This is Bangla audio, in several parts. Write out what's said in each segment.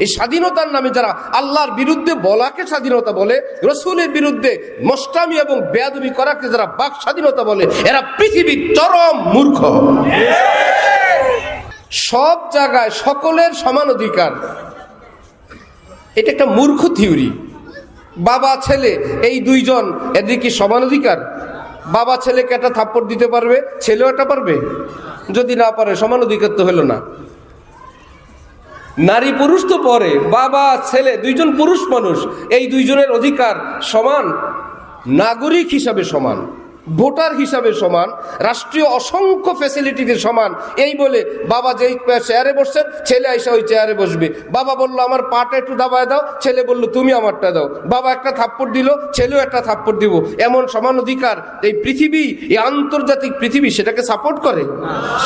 এই স্বাধীনতার নামে যারা আল্লাহর বিরুদ্ধে বলাকে স্বাধীনতা বলে, রসুলের বিরুদ্ধে মস্তামি এবং বেয়াদবি করাকে যারা বাক স্বাধীনতা বলে, এরা পৃথিবীর চরম মূর্খ। সব জায়গায় সকলের সমান অধিকার। এটা একটা মূর্খ থিওরি। বাবা, ছেলে, এই দুইজন, এদের কি সমান অধিকার? বাবা, ছেলেকে একটা থাপ্পড় দিতে পারবে, ছেলেও একটা পারবে? যদি না পারে, সমান অধিকার তো হলো না। নারী পুরুষ তো পরে, বাবা, ছেলে, দুইজন পুরুষ মানুষ, এই দুইজনের অধিকার সমান, নাগরিক হিসাবে সমান। ভোটার হিসাবে সমান, রাষ্ট্রীয় অসংখ্য ফ্যাসিলিটিতে সমান। এই বলে বাবা যেই চেয়ারে বসছেন, ছেলে আইসা ওই চেয়ারে বসবে। বাবা বলল, আমার পাটা একটু দাবায় দাও। ছেলে বলল, তুমি আমারটা দাও। বাবা একটা থাপ্পড় দিল, ছেলেও একটা থাপ্পড় দিব। এমন সমান অধিকার এই পৃথিবী, এই আন্তর্জাতিক পৃথিবী সেটাকে সাপোর্ট করে?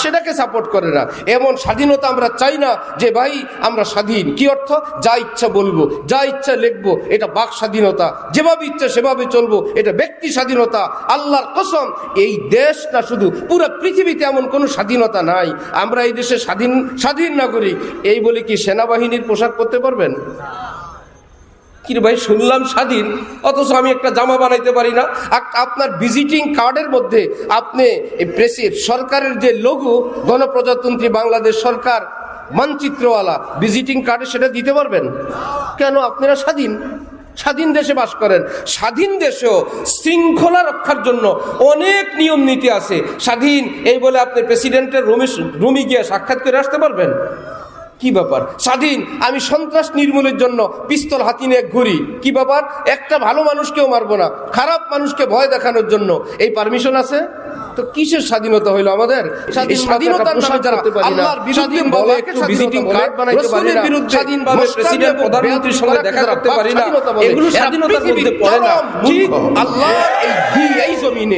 সেটাকে সাপোর্ট করে না। এমন স্বাধীনতা আমরা চাই না যে, ভাই, আমরা স্বাধীন। কি অর্থ? যা ইচ্ছা বলব, যা ইচ্ছা লিখব, এটা বাক স্বাধীনতা। যেভাবে ইচ্ছা সেভাবে চলবো, এটা ব্যক্তি স্বাধীনতা। আল্লাহর কসম, এই দেশ না শুধু পুরো পৃথিবীতে এমন কোনো স্বাধীনতা নাই। আমরা এই দেশে স্বাধীন স্বাধীন নাগরিক। এই বলে কি সেনাবাহিনীর পোশাক করতে পারবেন? কি ভাই, শুনলাম স্বাধীন, অথচ আমি একটা জামা বানাইতে পারি না। আপনার ভিজিটিং কার্ডের মধ্যে আপনি প্রেসির সরকারের যে লঘু গণপ্রজাতন্ত্রী বাংলাদেশ সরকার মানচিত্রওয়ালা ভিজিটিং কার্ডে সেটা দিতে পারবেন? কেন? আপনারা স্বাধীন। স্বাধীন দেশে বাস করেন। স্বাধীন দেশেও শৃঙ্খলা রক্ষার জন্য অনেক নিয়ম নীতি আছে। স্বাধীন, এই বলে আপনি প্রেসিডেন্টের রুমি রুমি গিয়ে সাক্ষাৎ করে আসতে পারবেন? কি ব্যাপার? স্বাধীন আমি সন্ত্রাস নির্মূলের জন্য পিস্তল হাতি নিয়ে ঘুরি। কি ব্যাপার? একটা ভালো মানুষকেও মারবো না খারাপ মানুষকে ভয় দেখানোর জন্য। এই পারমিশন আছে? তো কিসের স্বাধীনতা হইল আমাদের? এই স্বাধীনতার নামে যারা আল্লাহর বিরুদ্ধে বলে একটু ভিজিটিং কার্ড বানাইতে পারি না। স্বাধীনভাবে প্রেসিডেন্ট প্রধানমন্ত্রীর সঙ্গে দেখা করতে পারি না। এগুলো স্বাধীনতার মধ্যে পড়ে না। ঠিক এই এই জমিনে।